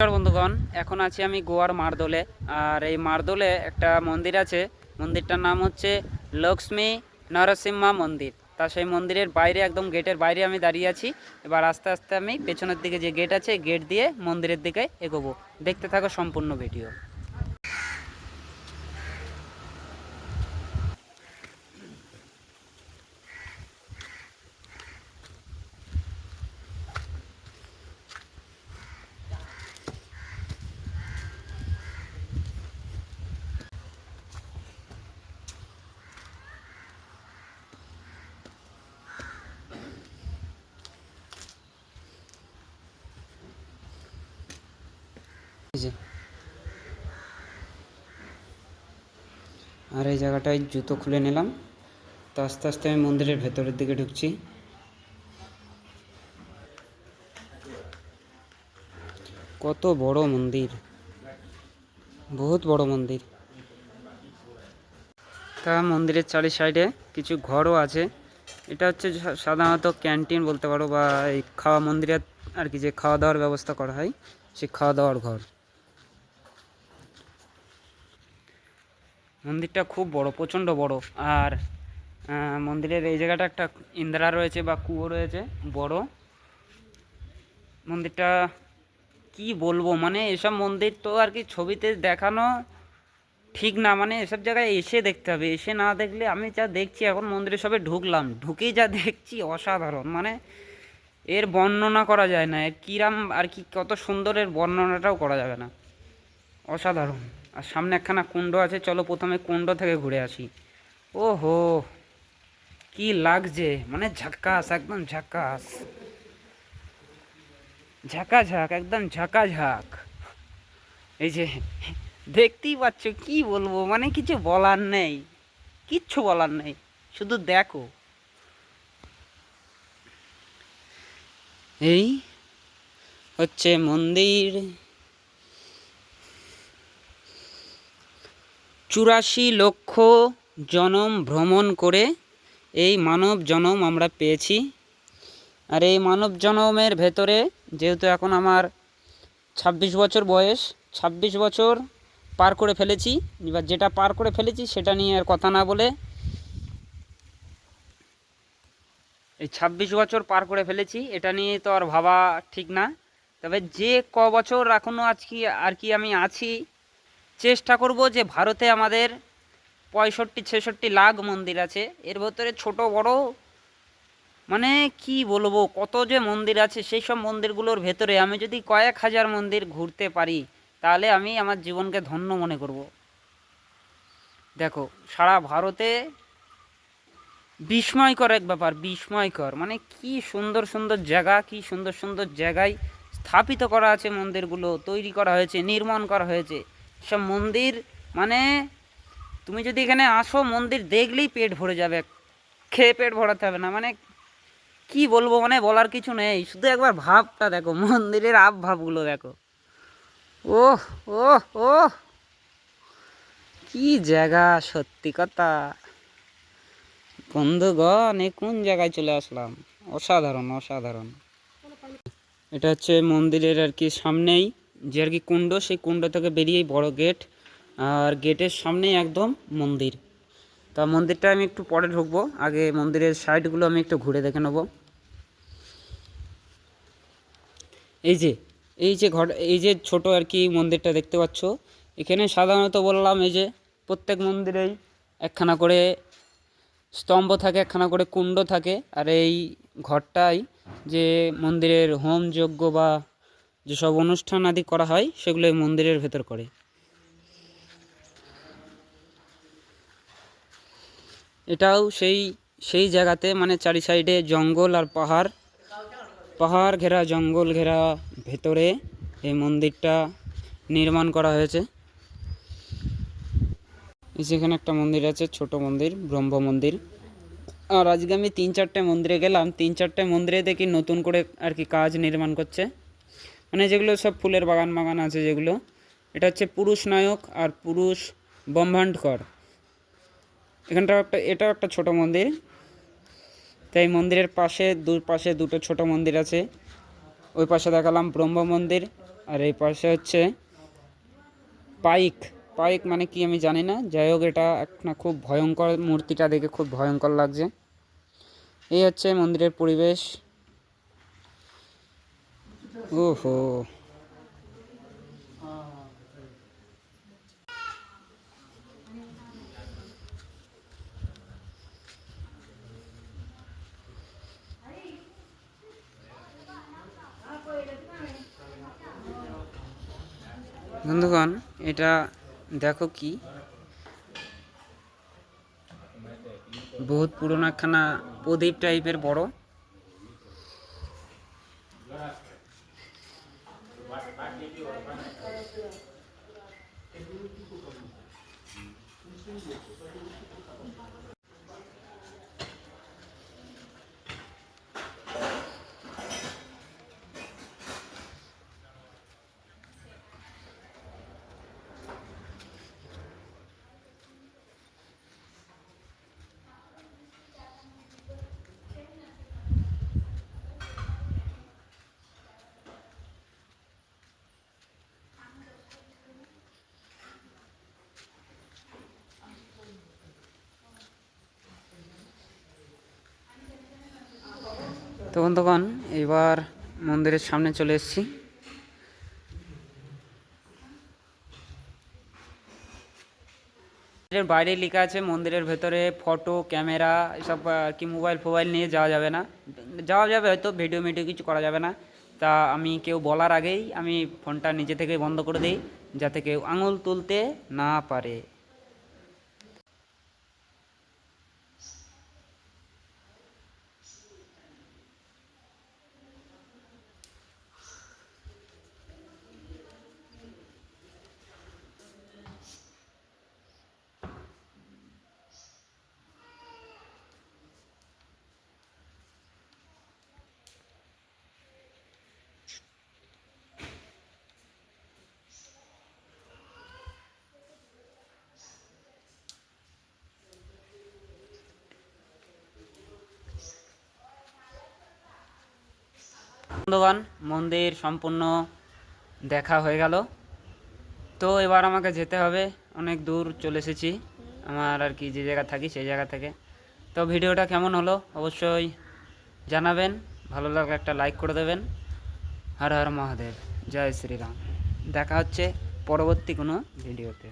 বন্ধুগণ, এখন আছি আমি গোয়ার মারদোলে। আর এই মারদোলে একটা মন্দির আছে, মন্দিরটার নাম হচ্ছে লক্ষ্মী নরসিম্মা মন্দির। তা সেই মন্দিরের বাইরে, একদম গেটের বাইরে আমি দাঁড়িয়ে আছি। এবার আস্তে আস্তে আমি পেছনের দিকে যে গেট আছে, গেট দিয়ে মন্দিরের দিকে এগোবো। দেখতে থাকো সম্পূর্ণ ভিডিও। যে। আর এই জায়গাটায় জুতো খুলে নিলাম। তো আস্তে আস্তে আমি মন্দিরের ভেতরের দিকে ঢুকছি। কত বড় মন্দির। বহুত বড় মন্দির। তা মন্দিরের চারি সাইডে কিছু ঘরও আছে। এটা হচ্ছে সা- সাধারণত ক্যান্টিন বলতে পারো বা এই খাওয়া মন্দিরে আর কি যে খাওয়া দাওয়ার ব্যবস্থা করা হয়, সেই খাওয়া দাওয়ার ঘর। মন্দিরটা খুব বড়, প্রচণ্ড বড়। আর মন্দিরের এই জায়গাটা একটা ইন্দ্রা রয়েছে বা কুয়ো রয়েছে, বড়। মন্দিরটা কি বলব? মানে এসব মন্দির তো আর কি ছবিতে দেখানো ঠিক না মানে এসব জায়গায় এসে দেখতে হবে। এসে না দেখলে আমি যা দেখছি, এখন মন্দিরে সবে ঢুকলাম। ঢুকেই যা দেখছি, অসাধারণ। মানে এর বর্ণনা করা যায় না। এর কিরাম আর কি কত সুন্দরের বর্ণনাটাও করা যাবে না। অসাধারণ। আর সামনে একখানা কুণ্ড আছে, চলো প্রথমে কুণ্ড থেকে ঘুরে আসি। ও হো কি লাগছে মানে ঝাক্কাস, একদম ঝাক্কাস। ঝাঁকা ঝাঁক একদম ঝাঁকা ঝাঁক এই যে, দেখতেই পাচ্ছ, কি বলব মানে কিছু বলার নেই, কিচ্ছু বলার নেই, শুধু দেখো। এই হচ্ছে মন্দির। চুরাশি লক্ষ জনম ভ্রমণ করে এই মানব জনম আমরা পেয়েছি। আর এই মানব জনমের ভেতরে, যেহেতু এখন আমার ছাব্বিশ বছর বয়স, ছাব্বিশ বছর পার করে ফেলেছি, এবার যেটা পার করে ফেলেছি সেটা নিয়ে আর কথা না বলে এই ছাব্বিশ বছর পার করে ফেলেছি, এটা নিয়ে তো আর ভাবা ঠিক না। তবে যে ক বছর এখনও আজকে আর কি আমি আছি চেষ্টা করব যে ভারতে আমাদের পঁয়ষট্টি, ছেষট্টি লাখ মন্দির আছে। এর ভেতরে ছোট, বড় মানে কি বলব, কত যে মন্দির আছে, সেই সব মন্দিরগুলোর ভেতরে আমি যদি কয়েক হাজার মন্দির ঘুরতে পারি, তাহলে আমি আমার জীবনকে ধন্য মনে করব। দেখো, সারা ভারতে বিস্ময়কর এক ব্যাপার, বিস্ময়কর। মানে কি সুন্দর সুন্দর জায়গা, কি সুন্দর সুন্দর জায়গায় স্থাপিত করা আছে মন্দিরগুলো, তৈরি করা হয়েছে, নির্মাণ করা হয়েছে। সব মন্দির মানে তুমি যদি এখানে আসো, মন্দির দেখলেই পেট ভরে যাবে। খেয়ে পেট ভরাতে হবে না। মানে কি বলব মানে বলার কিছু নেই। শুধু একবার ভাবটা দেখো, মন্দিরের আব ভাবগুলো দেখো। ওহ ওহ ওহ। কি জায়গা, সত্যি কথা। বন্ধুগণ এ কোন জায়গায় চলে আসলাম? অসাধারণ অসাধারণ। এটা হচ্ছে মন্দিরের আর কি সামনেই। যে আর কি কুণ্ড, সেই কুণ্ড থেকে বেরিয়েই বড় গেট, আর গেটের সামনেই একদম মন্দির। তা মন্দিরটা আমি একটু পরে ঢুকবো, আগে মন্দিরের সাইডগুলো আমি একটু ঘুরে দেখে নেব। এই যে এই যে ঘর, এই যে ছোট আর কি মন্দিরটা দেখতে পাচ্ছ, এখানে সাধারণত বললাম এই যে প্রত্যেক মন্দিরেই একখানা করে স্তম্ভ থাকে, একখানা করে কুণ্ড থাকে, আর এই ঘরটাই যে মন্দিরের হোম যজ্ঞ বা যেসব অনুষ্ঠান আদি করা হয়, সেগুলো এই মন্দিরের ভেতর করে। এটাও সেই সেই জায়গাতে মানে চারি সাইডে জঙ্গল আর পাহাড়। পাহাড় ঘেরা, জঙ্গল ঘেরা ভেতরে এই মন্দিরটা নির্মাণ করা হয়েছে। যেখানে একটা মন্দির আছে, ছোট মন্দির, ব্রহ্ম মন্দির। আর আজকে আমি তিন চারটে মন্দিরে গেলাম। তিন চারটে মন্দিরে দেখি নতুন করে আর কি কাজ নির্মাণ করছে। মানে যেগুলো সব ফুলের বাগান বাগান আছে যেগুলো, এটা হচ্ছে পুরুষ নায়ক আর পুরুষ ব্রহ্মাণ্ডকর। এখানটা একটা, এটাও একটা ছোট মন্দির। তাই মন্দিরের পাশে, দু, পাশে দুটো ছোট মন্দির আছে। ওই পাশে দেখালাম ব্রহ্ম মন্দির আর এই পাশে হচ্ছে পাইক। পাইক মানে কি আমি জানি না, যাই হোক এটা একটা খুব ভয়ঙ্কর মূর্তিটা দেখে খুব ভয়ঙ্কর লাগছে। এই হচ্ছে মন্দিরের পরিবেশ। ওহো। বন্ধুগণ এটা দেখো কি? বহুত পুরোনো একখানা প্রদীপ টাইপের বড়। তো বন্ধুগণ এবার মন্দিরের সামনে চলে এসেছি। মন্দিরের বাইরে লেখা আছে, মন্দিরের ভেতরে ফটো, ক্যামেরা, এসব আর কি মোবাইল ফোবাইল নিয়ে যাওয়া যাবে না। যাওয়া যাবে হয়তো, ভিডিও মিডিও কিছু করা যাবে না। তা আমি কেউ বলার আগেই আমি ফোনটা নিজে থেকে বন্ধ করে দিই, যাতে কেউ আঙুল তুলতে না পারে। বন্ধুগণ, মন্দির সম্পূর্ণ দেখা হয়ে গেল। তো এবার আমাকে যেতে হবে, অনেক দূর চলে এসেছি। আমার আর কি যে জায়গা থাকি, সেই জায়গা থেকে। তো ভিডিওটা কেমন হলো অবশ্যই জানাবেন। ভালো লাগলে একটা লাইক করে দেবেন। হর হর মহাদেব, জয় শ্রীরাম। দেখা হচ্ছে পরবর্তী কোনো ভিডিওতে।